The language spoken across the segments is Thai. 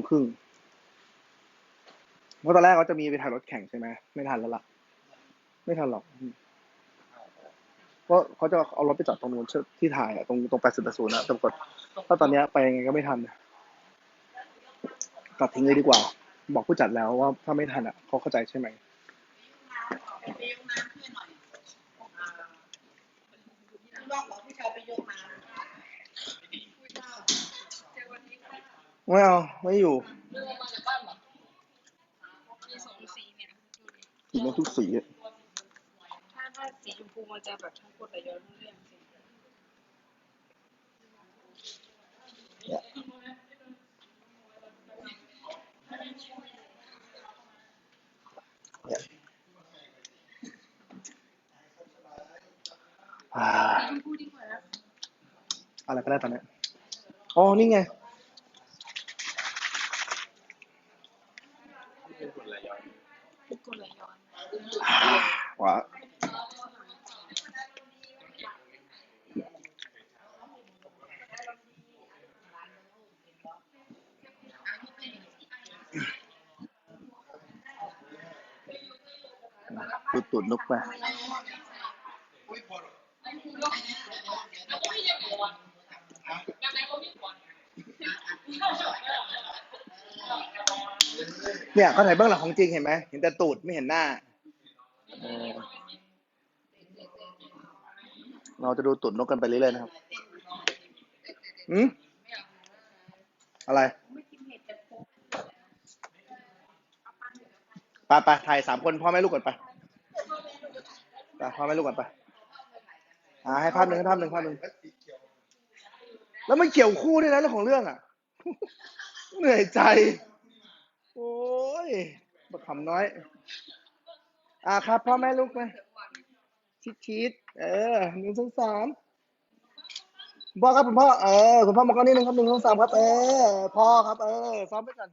งครึ่งเพราะตอนแรกเขาจะมีไปถ่ายรถแข่งใช่ไหมไม่ทันแล้วล่ะ ไม่ทันหรอกเพราะเขาจะเอารถไปจอดตรงนู้นที่ถ่ายอะตรงตรงแปดสิบแปดศูนย์นะแต่ปรากฏถ้าตอนนี้ไปยังไงก็ไม่ทันตัดทิ้งเลยดีกว่า บอกผู้จัดแล้วว่าถ้าไม่ทันอะเขาเข้าใจใช่ไหม ไม่เอาไม่อยู่กินมาทุกสีอะถ้าถ้าสีชมพูมันจะแบบทั้งกดระยอนเรื่องสิอะไรก็ได้ตอนนี้อ๋อ นี่ไง ดตุดนกไปเนี่ยเขาถ่ายเบื้องหลังของจริงเห็นไหมเห็นแต่ตูดไม่เห็นหน้าเออเราจะดูตูดนกกันไปเรื่อยๆนะครับอืมอะไรไปไปถ่ายสามคนพ่อแม่ลูกก่อนไป ไปพ่อแม่ลูกก่อนไปอ่าให้ภาพหนึ่งให้ภาพหนึ่งภาพหนึ่งแล้วมันเกี่ยวคู่ด้วยนะเรื่องของเรื่องอะ เหนื่อยใจ โอ้ยบักคำน้อย อ่าครับ พ่อแม่ลูกไหมชิดชิดๆเออหนึ่งสองสามคุณพ่อครับคุณพ่อเออคุณพ่อมาก้อนนิดนึงครับหนึ่งสองสามครับ เออพ่อครับ เออซ้อมไปก่อน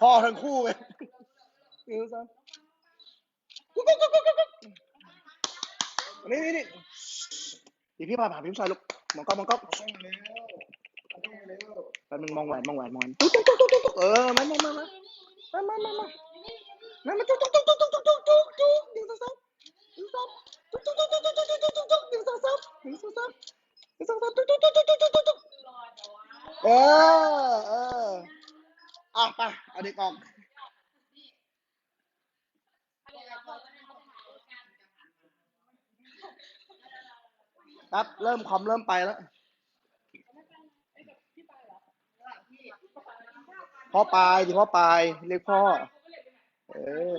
พ่อทั้งคู่เลยหนึ่งสอง นี่นี่นี่เดี๋ยวพี่พาผ่านพิมพ์ชายลูกมองกล้องมองกล้องแป๊บนึงมองแหวนมองแหวนมองแหวนตุ๊กตุ๊กตุ๊กตุ๊กตุ๊กเออมามามามามามามามามามาตุ๊กตุ๊กตุ๊กตุ๊กตุ๊กตุ๊กตุ๊กตุ๊กหนึ่งสองสามหนึ่งสองตุ๊กตุ๊กตุ๊กตุ๊กตุ๊กตุ๊กตุ๊กตุ๊กหนึ่งสองสามหนึ่งสองสามหนึ่งสองสามตุ๊กตุ๊กตุ๊กตุ๊กตุ๊กตุ๊กตุ๊กเออเอออะไปเอาเด็กออก ครับ เริ่มคอมเริ่มไปแล้วพ่อปลายดิพ่อปลายเรียกพ่อ เออ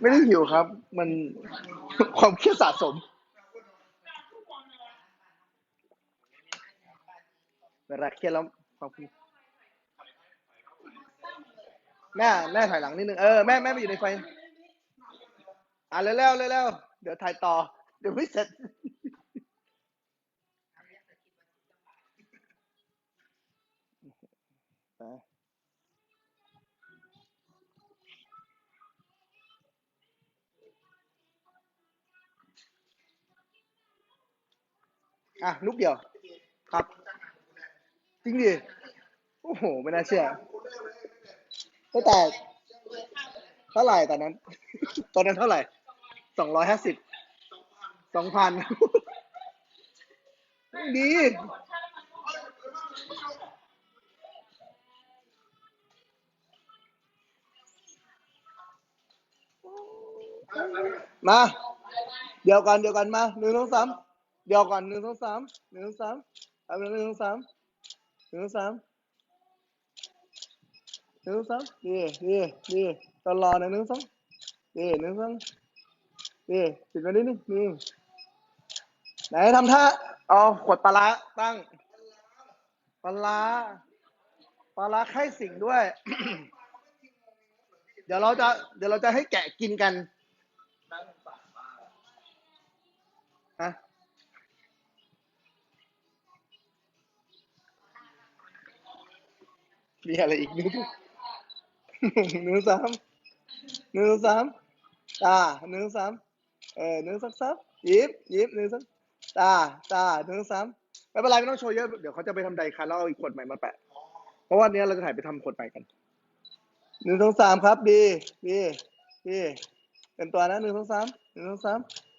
ไม่ได้หิวครับ มันความเครียดสะสม เวลาเครียดแล้วความคิดแม่แม่ถ่ายหลังนิดนึงเออแม่แม่ไปอยู่ในไฟอะเร็วๆเร็วๆเดี๋ยวถ่ายต่อ เดี๋ยวไม่เสร็จไป อะลูกเดียว ครับ จริงดิ โอ้โห ไม่น่าเชื่อตั้งแต่เท่าไหร่ตอนนั้น ตอนนั้นเท่าไหร่สองร้อยห้าสิบ สองพัน ดี มา เดียวกันเดียวกันมาหนึ่งสองสาม เดี๋ยวก่อนหนึ่งสองสามหนึ่งสองสามเอาหนึ่งสองสามหนึ่งสองสามหนึ่งสองสามดีดีดีตลอดนะหนึ่งสองดีหนึ่งสองดีปิดมานิดนึงนี่งไหนทำท่าเอาขวดปลาร้าตั้งปลาร้าปลาร้าไข่สิงด้วย เดี๋ยวเราจะเดี๋ยวเราจะให้แกะกินกัน มีอะไรอีกนึงหนึ่งสามหนึ่งสามตาหนึ่งสามเออหนึ่งสามสามยิบยิบหนึ่งสามตาตาหนึ่งสามไม่เป็นไรไม่ต้องโชว์เยอะเดี๋ยวเขาจะไปทำไดคันแล้วเอาอีกขวดใหม่มาแปะ เพราะว่าเนี้ยเราจะถ่ายไปทำขวดใหม่กันหนึ่งสองสามครับดีดีดีเป็นตัวนะหนึ่งสองสามหนึ่งสองสาม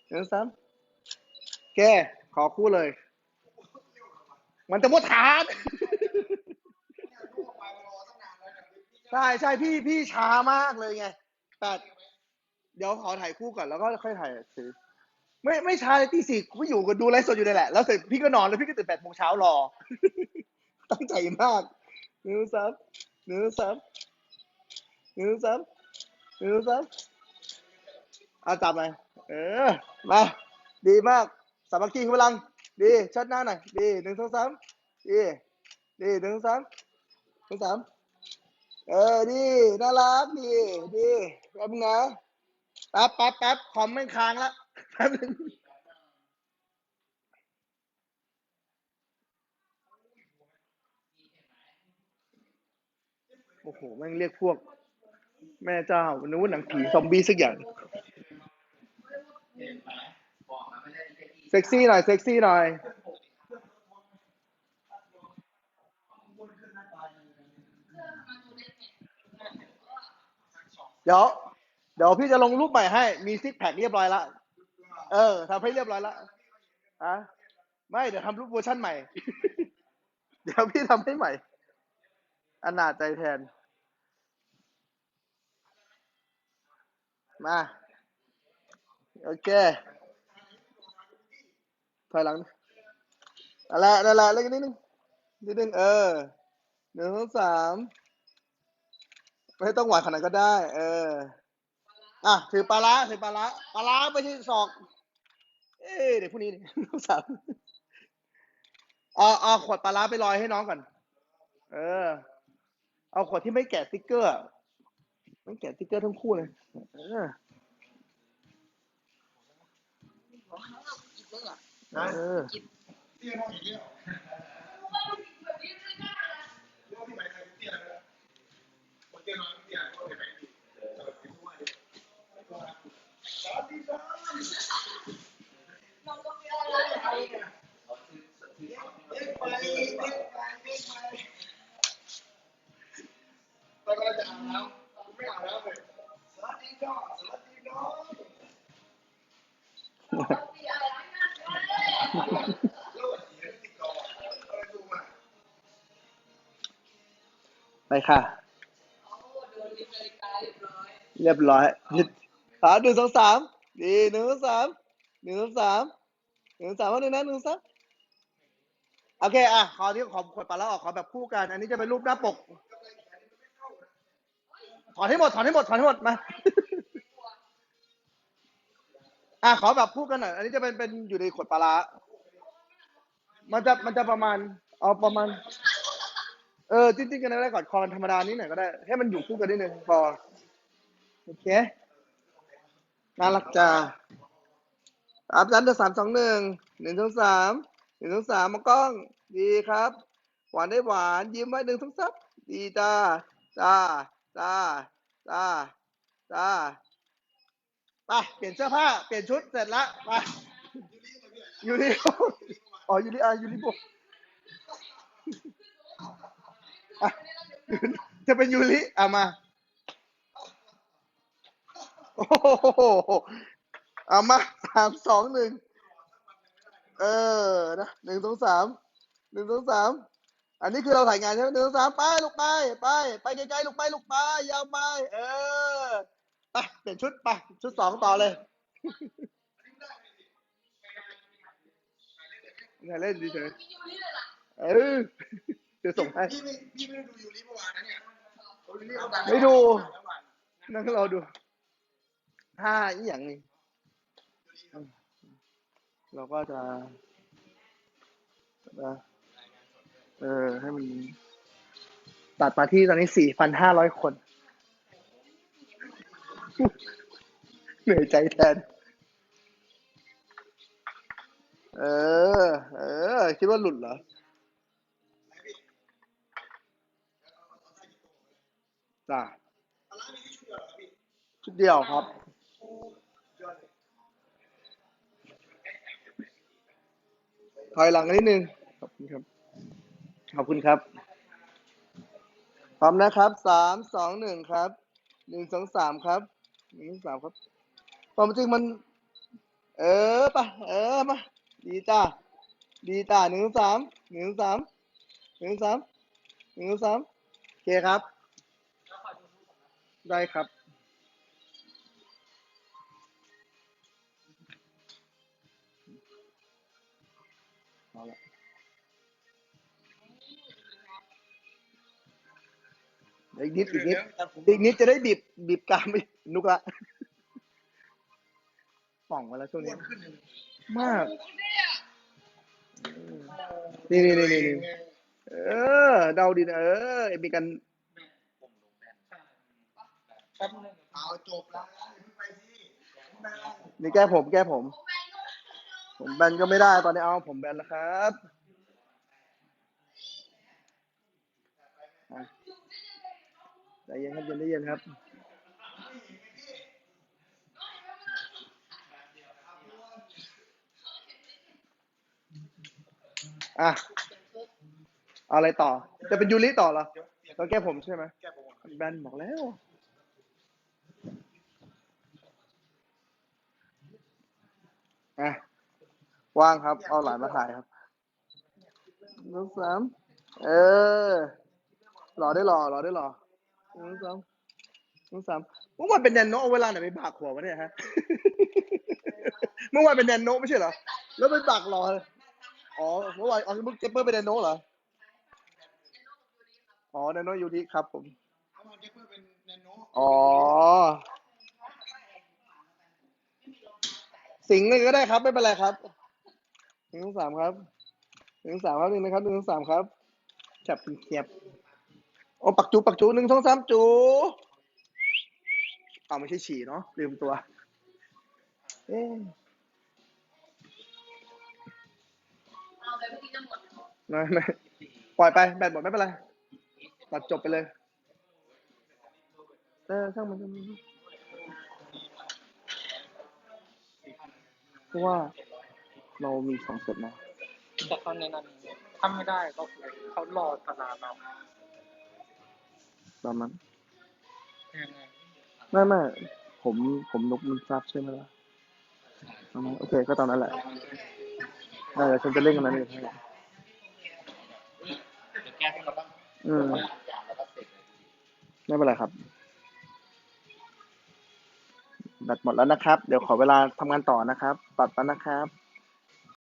หนึ่งสองสามแกขอคู่เลย มันจะมดฐาน ใช่ใช่พี่พี่ช้ามากเลยไงแต่เดี๋ยวขอถ่ายคู่ก่อนแล้วก็ค่อยถ่ายซื้อไม่ไม่ช้าเลยตีสี่กูอยู่ก็ดูไลฟ์สดอยู่เลยแหละ แล้วเสร็จพี่ก็นอนแล้วพี่ก็ตื่นแปดโมงเช้ารอ ตั้งใจมากหนึ่งสามหนึ่งสามหนึ่งสามหนึ่งสามเอาจับหน่อยเออมาดีมากสามัคคีคือพลัง ดีชัดหน้าหน่อยดีหนึ่งสองสามดีดีหนึ่งสองสามหนึ่งสาม เออดีน่ารักดีดีแป๊บนึงนะแป๊บแป๊บแป๊บคอมไม่ค้างละแป๊บนึงโอ้โหแม่งเรียกพวก แม่เจ้านึกว่าหนังผีซอมบี้สักอย่าง เซ็กซี่หน่อย เซ็กซี่หน่อย เดี๋ยวเดี๋ยวพี่จะลงรูปใหม่ให้ มีซิกแพคเรียบร้อยละเออทำให้เรียบร้อยละอะไม่เดี๋ยวทำรูปเวอร์ชั่นใหม่ เดี๋ยวพี่ทำให้ใหม่อนาจใจแทน มา โอเคถอยหลังอะไรนั่นแหละเล่นนิดนึงนิดนึงเออหนึ่งสองสาม ไม่ต้องหวานขนาดนั้นก็ได้ เออ อะถือปลาร้าถือปลาร้าปลาร้าไม่ใช่ศอก เอ้ยเดี๋ยวพรุ่งนี้นี่น้องสาวเอาเอาขวดปลาร้าไปลอยให้น้องก่อน เออ เอาขวดที่ไม่แกะสติ๊กเกอร์อะไม่แกะสติ๊กเกอร์ทั้งคู่เลย เออเออ ไป็นผู้ว่าสวัสดีครับ เด็กไปเด็กไปเด็กไปตอนเราจะอาบน้ำไม่อาบน้ำเลยสวัสดีจ้าสวัสดีน้องแล้ววันนี้ติดต่ออะไรดูมาไปค่ะเรียบร้อยขาหนึ่งสองสามดีหนึ่งสองสามหนึ่งสองสามหนึ่งสองสามว่าหนึ่งนะหนึ่งสองสามโอเคอะขอที่ขอขวดปลาแล้วออกขอแบบคู่กัน อันนี้จะเป็นรูปหน้าปก ถอนให้หมดถอนให้หมดถอนให้หมดมาอะขอแบบคู่กันหน่อยอันนี้จะเป็นเป็นอยู่ในขวดปลาร้ามันจะมันจะประมาณ เอาประมาณ เออจิ้นๆกันได้ก่อนคอกันธรรมดานิดหน่อยก็ได้ ให้มันอยู่คู่กันนิดนึงพอ โอเคน่ารักจ้าสามสามสามสองหนึ่งหนึ่งสองสามหนึ่งสองสามมากล้องดีครับ หวานได้หวานยิ้มไว้หนึ่งสองสามดีจ้าจ้าจ้าจ้าจ้าไปเปลี่ยนเสื้อผ้าเปลี่ยนชุดเสร็จละไปยูริอ๋อยูริอายูริโบอะจะเป็นยูริอะมา โอ้โหเอามาสามสองหนึ่งเออนะหนึ่งสองสามหนึ่งสองสามอันนี้คือเราถ่ายงานใช่ไหมหนึ่งสองสามไปลูกไปไปไปไกลๆลูกไปลูกไปยาวไปเออไปเปลี่ยนชุดไปชุดสองต่อเลยอย่าเล่นดิเฉยเออเดี๋ยวจะส่งให้พี่ไม่พี่ไม่ได้ดูยูริเมื่อวานนะเนี่ยยูริเขาดังไม่ดูนั่งรอดู ห้าอีอย่างนี้เราก็จะเออให้มันตัดมาที่ตอนนี้สี่พันห้าร้อยคน เหนื่อยใจแทน เออ เออ คิดว่าหลุดเหรอ จ้ะชุดเดียวครับ ถอยหลังนิดนึง ขอบคุณครับ ขอบคุณครับ พร้อมนะครับสามสองหนึ่งครับหนึ่งสองสามครับหนึ่งสองสามครับ ความจริงมัน เออปะเออมาดีจ้าดีจ้าหนึ่งสองสามหนึ่งสองสามหนึ่งสองสามหนึ่งสองสามโอเคครับ ได้ครับ เอาละอีกนิดอีกนิดอีกนิดจะได้บีบบีบกรามไปนุกละป่องมาแล้วช่วงนี้มากนี่นี่นี่นี่นี่เออเดาดีนะเออมีกันเอาจบแล้วอย่าเพิ่งไปสิแม่นี่แก้ผมแก้ผม ผมแบนก็ไม่ได้ตอนนี้เอาผมแบนแล้วครับใจเย็นครับเย็นได้เย็นครับอะอะไรต่อ จะเป็นยูริต่อเหรอต้องแก้ผมใช่ไหมแก้ผมแบนบอกแล้ว อะ ว่างครับ เอาหลานมาถ่ายครับหนึ่งสามเออหล่อได้หล่อหล่อได้หล่อหนึ่งสามหนึ่งสามเมื่อวานเป็นแดนโนเอาเวลาไหนไปบากหัววะเนี่ยฮะเมื่อวานเป็นแดนโนไม่ใช่เหรอแล้วไปบากหล่อเลยอ๋อเมื่อวานอ๋อเมื่อเจเปอร์เป็นแดนโนเหรออ๋อแดนโนยูริครับผมเอามาเก็บเพื่อเป็นแนโนอ๋อสิงห์เลยก็ได้ครับ ไม่เป็นไรครับ หนึ่งสองสามครับหนึ่งสองสามครับหนึ่งนะครับหนึ่งสองสามครับ จับเป็นเขียบโอ้ปักจูปักจูหนึ่งสองสามจูเอาไม่ใช่ฉี่เนาะลืมตัว เอ๊ะเอาไปเมื่อกี้จะหมดไม่ไม่ปล่อยไปแบตหมดไม่เป็นไรตัดจบไปเลยเออช่างมันช่างมันเพราะว่า เรามีสองเซตนะแต่เขาแนะนำถ้าไม่ได้ก็คือเขารอตลาดเราตามนั้นยังไงไม่ไม่ผมผมนกมันซับใช่ไหมล่ะตามนั้นโอเค ก็ตามนั้นแหละเออเดี๋ยวฉันจะเล่นกันนั้นเองให้เดี๋ยวแก้ให้เราบ้างอืมแล้วก็เสร็จไม่เป็นไรครับ แบตหมดแล้วนะครับ เดี๋ยวขอเวลาทำงานต่อนะครับ ตัดแล้วนะครับ